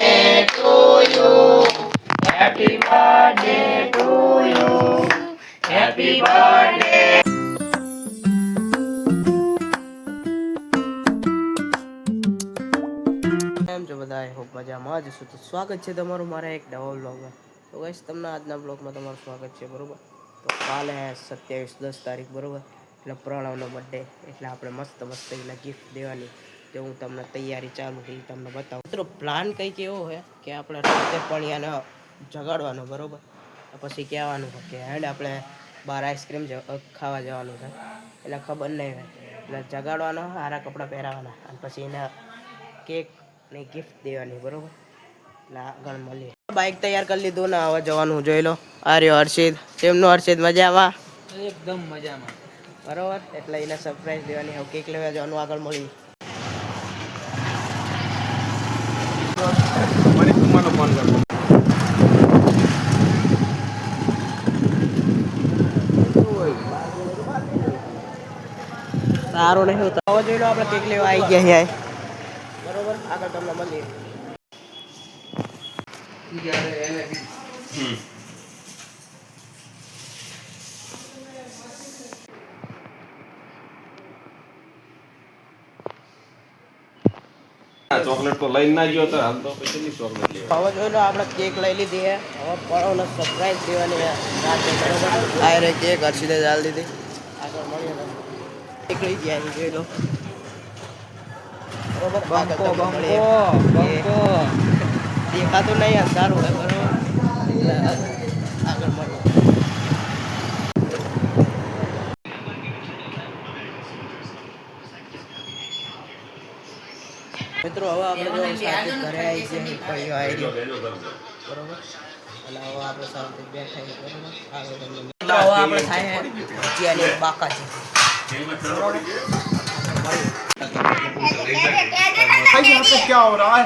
A happy birthday to you happy birthday. કેમ છો બધા? આઈ હોપ મજામાં. જ છો તો સ્વાગત છે તમારું મારા એક નવા બ્લોગમાં તો ગાઈસ તમને આજના બ્લોગમાં તમારું સ્વાગત છે બરોબર? તો કાલે સત્યાવીસ દસ તારીખ, બરોબર? એટલે પ્રણવનો બર્થડે એટલે આપણે મસ્ત મસ્ત એના ગિફ્ટ દેવાની. તે હું તમને તૈયારી ચાલુ થઈ તમને બતાવું. મિત્રો પ્લાન કંઈક એવો હોય કે આપણે રાતે પણ જગાડવાનો, બરોબર? પછી કહેવાનું કે હેડ આપણે બહાર આઈસ્ક્રીમ ખાવા જવાનું છે. એટલે ખબર નહીં હોય. એટલે જગાડવાનો સારા કપડાં પહેરાવાના. અને પછી એને કેક ને ગિફ્ટ દેવાની, બરોબર? એટલે આગળ મળીએ. બાઇક તૈયાર કરી લીધું ને હવે જવાનું જોઈ લો. આર્યો હર્ષિદ. તેમનું હર્ષિદ મજામાં? એકદમ મજામાં. બરોબર? એટલે એને સરપ્રાઈઝ દેવાની હવે કેક લેવા જવાનું આગળ મળી સારું નહીં હવે જોઈ લો આપણે કેક લેવા આવી ગયા અહીંયા બરોબર? આગળ તમને મળીએ. ચોકલેટ તો લઈને ના ગયો તો હાલ તો પછી ની ચોકલેટ લેવા. હવે જોઈ લો આપણે કેક લઈ લીધી હે. હવે પરોને સરપ્રાઈઝ દેવાની છે રાતે બરોબર? આ રે કેક હર્ષિદે ચાલ દીધી. આગળ મળીએ લઈ ગયા જોઈ લો. બરોબર? બંકો બંકો બંકો. દેખાતું નહીં આ સારું હોય બરોબર એટલે આગળ મળીએ મિત્રો હવે આપણે જો સાથે ઘરે આવી ગયા પડ્યો આવી રહ્યો બરોબર અને હવે આપણે શાંતિ બેઠા છીએ બરોબર આગળ તમને મિત્રો હવે આપણે થાય છે ભજીયાની બાકાજી भाई यहाँ पे क्या हो रहा है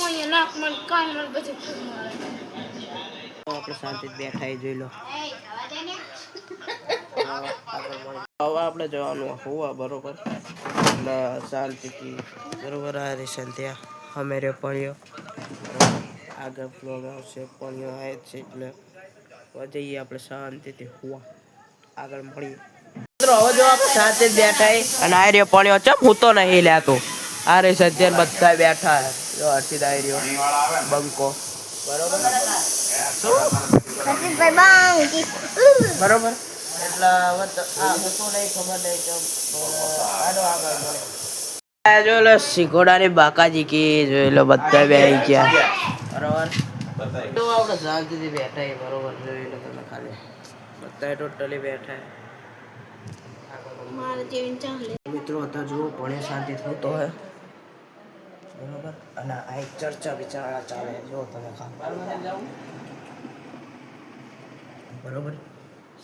નાક કાન મારે આપણે શાંતિ બેઠા જોઈ લો. એ જવા દે ને. હવે આપણે જવાનું હોવા બરોબર. એટલે શાંતિથી બરોબર આ રેશન ત્યાં અમે રે પણ્યો. આગળ ફ્લોગ આવશે પણ્યો આવે છે એટલે જઈએ આપણે શાંતિથી હોવા. આગળ મળીએ. હવે જો આપણે સાથે બેઠા અને આ રે પડ્યો છે હું તો નહીં લેતો આ રે સજ્જન બધા બેઠા જો હર્ષિત આવી રહ્યો બંકો બરોબર બરોબર? એટલે શીખોડાની બાકાજી કી જોઈ લો બધા બે આવી ગયા. બરોબર? તો આપણે શાંતિથી બેઠા બરોબર? જોઈ લો તમે ખાલી. બધા ટોટલી બેઠા મિત્રો હતા જુઓ ભણે શાંતિ થતો હોય બરોબર? અને આ એક ચર્ચા વિચારણા ચાલે, જો તમે બરોબર?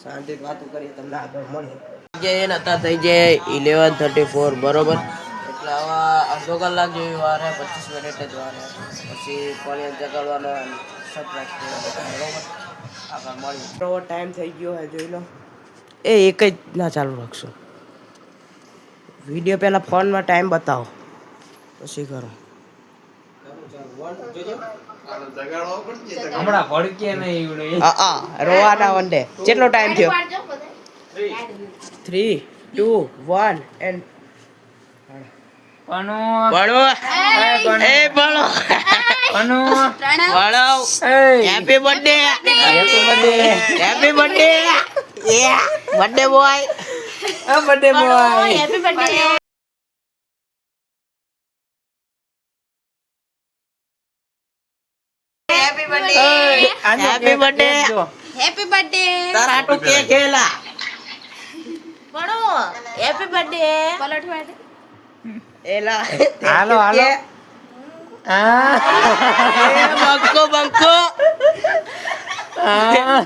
શાંતિ વાતો કરીએ, તમને આગળ મળે જે એના હતા થઈ જાય ઇલેવન થર્ટી ફોર બરોબર? એટલે આવા અડધો કલાક જેવી વારે પચીસ મિનિટ જ વારે પછી કોલેજ જગાડવાનો બરોબર? આગળ મળીએ. ટાઈમ થઈ ગયો જોઈ લો. એ એક જ ના ચાલુ રાખશો. વીડિયો પહેલાં ફોનમાં ટાઈમ બતાવો. પછી કરો. હમણાં ભડકે નહીં ઈવડે. હા આ રોવાના વંડે. કેટલો ટાઈમ થયો? પાડજો બધા થ્રી ટુ વન એન્ડ પનુ. ભણો. એ પનુ. ભણો. Happy birthday happy birthday happy birthday એ birthday boy birthday boy happy birthday happy birthday happy birthday તારા હાટુ કે કેલા પડો હેપી બર્થડે પલટવા દે એલા. હાલો, હાલો. આ બંકો બંકો. આ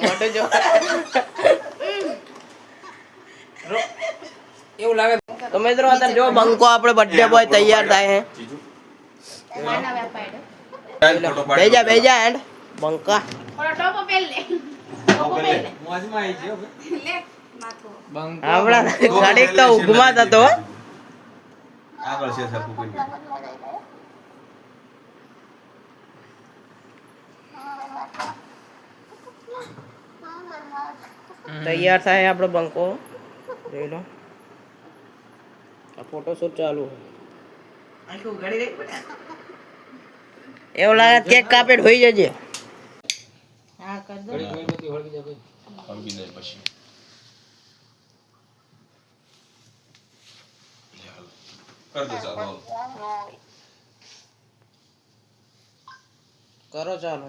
મોટો જો. એવું લાગે. તો મિત્રો અત્યારે જો બંકો આપણે બર્થડે બોય તૈયાર થાય ફોટો બેજા બેજા એન્ડ બંકા. આપણા ઘડીક તો ઊંઘમાં આગળ છે સરખું તૈયાર થાય આપણો બંકો. જોઈ લો. આ ફોટોશૂટ ચાલુ. એવું લાગે કેક કાપેટ હોઈ જજે. જાય પછી. કર ચાલો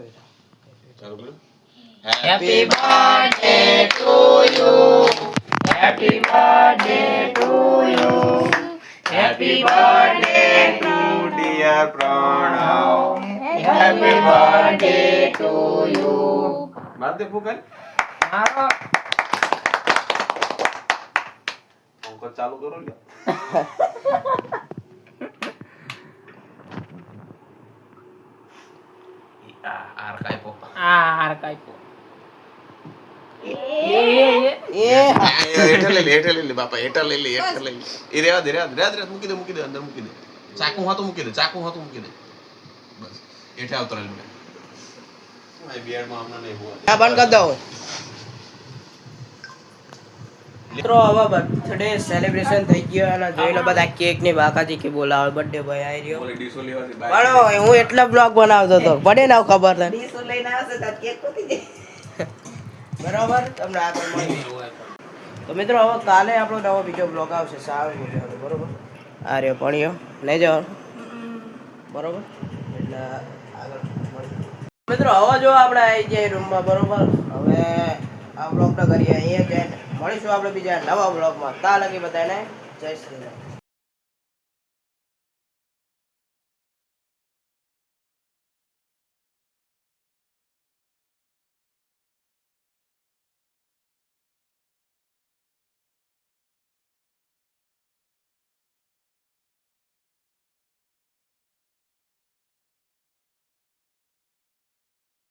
happy birthday to you happy birthday to you happy birthday to dear કરો લ્યો. આ આર કાપ્યો. આ હાર કાપ્યો એ હેઠળ લઈ લે હેઠળ લઈ લે બાપા હેઠળ લઈ લે હેઠળ લઈ લે એ રેવા દે રેવા દે મૂકી દે દે મૂકી દે ચાકુ હાથું મૂકી દે ચાકુ હાથું મૂકી દે હેઠે આવતો રહે લે આ બિયાડમાં હમણાં નહીં હોવા બંધ કરી દો મિત્રો હવે બર્થડે સેલિબ્રેશન થઈ ગયો અને જોઈ લો બધા કેકની બાકાજી કે બોલાવે. બર્થડે ભાઈ આવી રહ્યો. પણ હું એટલા બ્લોગ બનાવતો હતો. પડે ના ખબર તને. બરાબર? તમને આગળ તો મિત્રો હવે કાલે આપણો નવો બીજો બ્લોગ આવશે સારો બરોબર? આ રહ્યો પણ નહીં જવાનું. બરોબર? એટલે. મિત્રો, હવે જો આપણે આવી જઈએ રૂમમાં બરોબર? હવે આ બ્લોગ કરીએ, અહીંયા જઈને મળીશું આપણે બીજા નવા બ્લોગમાં તા લગી બધાને. જય શ્રી રામ.